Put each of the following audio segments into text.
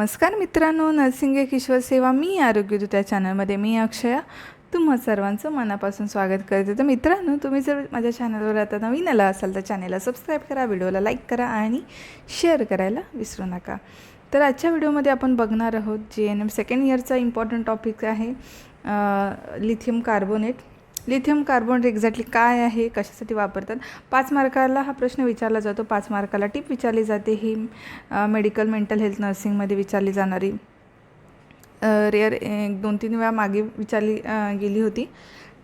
नमस्कार मित्रांनो नर्सिंग एक ईश्वर सेवा मी आरोग्य त्या चॅनलमध्ये मी अक्षया. तुम्हा सर्वांचं मनापासून स्वागत करते. तर मित्रांनो तुम्ही जर माझ्या चॅनलवर आता नवीन आला असाल तर चॅनलला सबस्क्राईब करा व्हिडिओला लाईक करा आणि शेअर करायला विसरू नका. तर आजच्या व्हिडिओमध्ये आपण बघणार आहोत जे एन एम सेकंड इयरचा इम्पॉर्टंट टॉपिक आहे lithium carbonate lithium carbonate exactly काय आहे? कशासाठी वापरतात? पाच मार्काला हा प्रश्न विचारला जातो. पाच मार्काला टीप विचारली जाते. ही मेडिकल मेंटल हेल्थ नर्सिंगमध्ये विचारली जाणारी रेअर एक दोन तीन वेळा मागे विचारली गेली होती.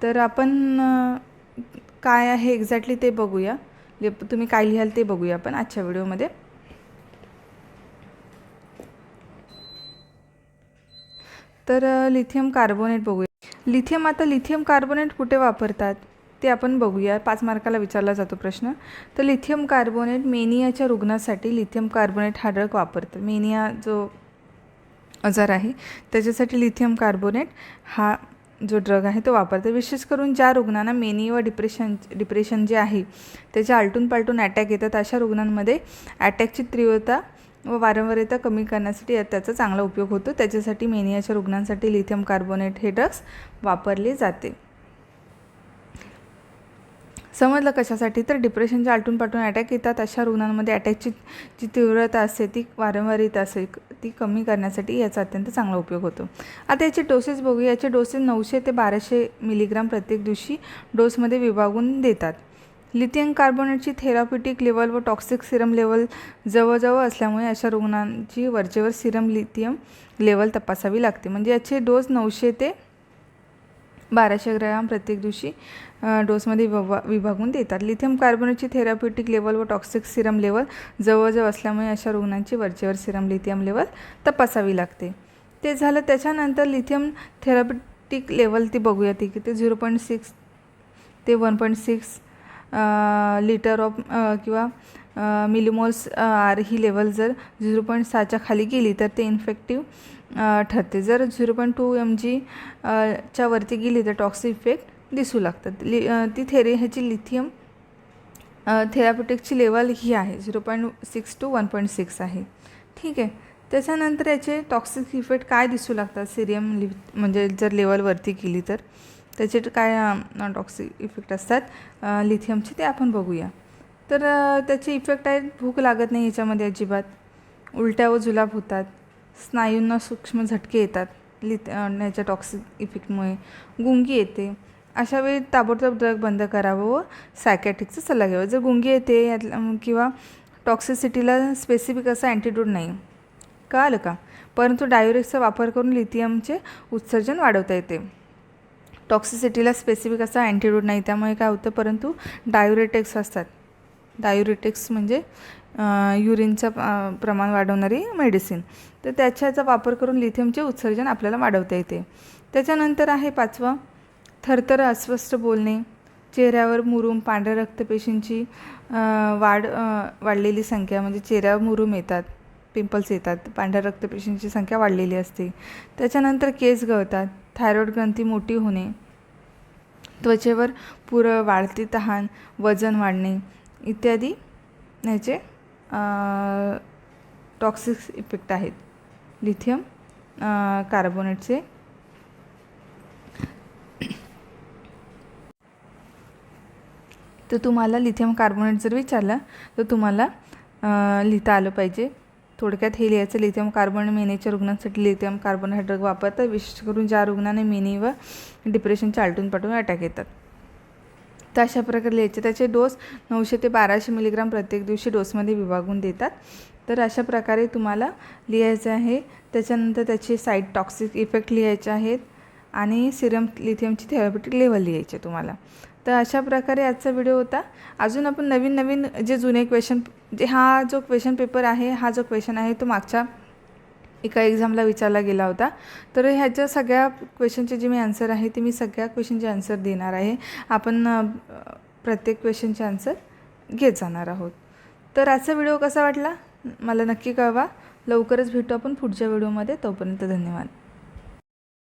तर आपण काय आहे एक्झॅक्टली ते बघूया. जे तुम्ही काय लिहाल ते बघूया आपण आजच्या व्हिडिओमध्ये. तर लिथियम कार्बोनेट बघूया. लिथियम आता लिथियम कार्बोनेट कुठे वापरतात? ते आपण बघूया. पाच मार्काला विचारला जातो प्रश्न. तर लिथियम कार्बोनेट मेनियाच्या रुग्णासाठी लिथियम कार्बोनेट हा ड्रग वापरतात मेनिया जो आजार आहे त्याच्यासाठी लिथियम कार्बोनेट हा जो ड्रग आहे तो वापरतात विशेष करून ज्या रुग्णांना मेनी व डिप्रेशन डिप्रेशन जे आहे त्याचे आलटून पालटून अटॅक येतात अशा रुग्णांमध्ये अटॅकची तीव्रता व वारंवारता कमी करण्यासाठी या- त्याचा चांगला उपयोग होतो. त्याच्यासाठी मेनियाच्या रुग्णांसाठी लिथियम कार्बोनेट हे ड्रग्स वापरले जाते. समजलं कशासाठी? तर डिप्रेशनच्या आलटून पालटून अटॅक येतात. अशा रुग्णांमध्ये अटॅकची जी तीव्रता असते. ती वारंवारिता असते. ती कमी करण्यासाठी याचा अत्यंत चांगला उपयोग होतो. आता याचे डोसेस बघूया. याचे डोसेस नऊशे ते बाराशे मिलीग्राम प्रत्येक दिवशी डोसमध्ये विभागून देतात. लिथियम कार्बोनेटची थेराप्युटिक लेवल व टॉक्सिक सिरम लेवल जवळजवळ असल्यामुळे अशा रुग्णांची वरचेवर सिरम लिथियम लेवल तपासावी लागते. म्हणजे याचे डोस नऊशे ते बाराशे ग्रॅम प्रत्येक दिवशी डोसमध्ये विभा विभागून देतात. लिथियम कार्बोनेटची थेराप्युटिक लेवल व टॉक्सिक सिरम लेवल जवळजवळ असल्यामुळे अशा रुग्णांची वरचेवर सिरम लिथियम लेवल तपासावी लागते. ते झालं त्याच्यानंतर लिथियम थेराप्युटिक लेवल ती बघूया ती किती झिरो पॉईंट सिक्स ते one point six litre of किंवा मिलिमोल्स आर ही लेवल जर झिरो पॉईंट सहाच्या खाली गेली तर ते इन्फेक्टिव्ह ठरते. जर zero point two M G च्या वरती गेली तर टॉक्सिक इफेक्ट दिसू लागतात. लि ती थेरी ह्याची लिथियम थेराप्युटिकची लेवल ही आहे. Zero point six to one point six आहे. ठीक आहे. त्याच्यानंतर याचे टॉक्सिक इफेक्ट काय दिसू लागतात? सिरियम लि म्हणजे जर लेवलवरती गेली तर? त्याचे काय टॉक्सिक इफेक्ट असतात लिथियमचे ते आपण बघूया. तर त्याचे इफेक्ट आहेत भूक लागत नाही याच्यामध्ये अजिबात. उलट्या व जुलाब होतात. स्नायूंना सूक्ष्म झटके येतात लिथ याच्या टॉक्सिक इफेक्टमुळे गुंगी येते. अशा वेळी ताबडतोब ड्रग बंद करावं व सायकॅट्रिकचा सल्ला घ्यावा. जर गुंगी येते यातला किंवा टॉक्सिसिटीला स्पेसिफिक असा अँटीट्यूड नाही. कळालं का? परंतु डायुरेक्सचा वापर करून लिथियमचे उत्सर्जन वाढवता येते. टॉक्सिसिटीला स्पेसिफिक असा अँटीट्यूड नाही. त्यामुळे काय होतं परंतु डायुरेटिक्स असतात. डायुरेटिक्स म्हणजे युरिनचं प्रमाण वाढवणारी मेडिसिन तर त्याच्याचा वापर करून लिथियमचे उत्सर्जन आपल्याला वाढवता येते. त्याच्यानंतर आहे पाचवं थरथर अस्वस्थ बोलणे. चेहऱ्यावर मुरूम पांढऱ्या रक्तपेशींची वाढ वाढलेली संख्या म्हणजे चेहऱ्यावर मुरूम येतात पिंपल्स येतात पांढऱ्या रक्तपेशींची संख्या वाढलेली असते. त्याच्यानंतर केस गळतात. थायरॉईड ग्रंथी मोठी होणे. त्वचेवर पुरळ वाढती तहान वजन वाढणे इत्यादी ह्याचे टॉक्सिक इफेक्ट आहेत. लिथियम कार्बोनेटचे तर तुम्हाला लिथियम कार्बोनेट जर विचारलं तर तुम्हाला लिहिता आलं पाहिजे. थोडक्यात हे लिहायचं लिथियम कार्बन मेनेच्या रुग्णांसाठी लिथियम कार्बन हायड्रेट वापरतात विशेष करून ज्या रुग्णांना मेनी व डिप्रेशनच्या आलटून पाटून अटॅक येतात. तर अशा प्रकारे लिहायचे. त्याचे डोस नऊशे ते बाराशे मिलीग्राम प्रत्येक दिवशी डोसमध्ये विभागून देतात. तर अशा प्रकारे तुम्हाला लिहायचं आहे. त्याच्यानंतर त्याचे साईड टॉक्सिक इफेक्ट लिहायचे आहेत. आणि सिरम लिथियमची थेरापेटिक लेवल लिहायचे तुम्हाला. तर अशा प्रकारे आजचा व्हिडिओ होता. अजून आपण नवीन नवीन जे जुने क्वेश्चन जे हा जो क्वेश्चन पेपर आहे हा जो क्वेश्चन आहे तो मागच्या एका एक्झामला विचारला गेला होता. तर ह्याच्या सगळ्या क्वेश्चनचे जे मी आन्सर आहे ते मी सगळ्या क्वेश्चनचे आन्सर देणार आहे. आपण प्रत्येक क्वेश्चनचे आन्सर घेत जाणार आहोत. तर आजचा व्हिडिओ कसा वाटला? मला नक्की कळवा. लवकरच भेटू आपण पुढच्या व्हिडिओमध्ये. तोपर्यंत धन्यवाद.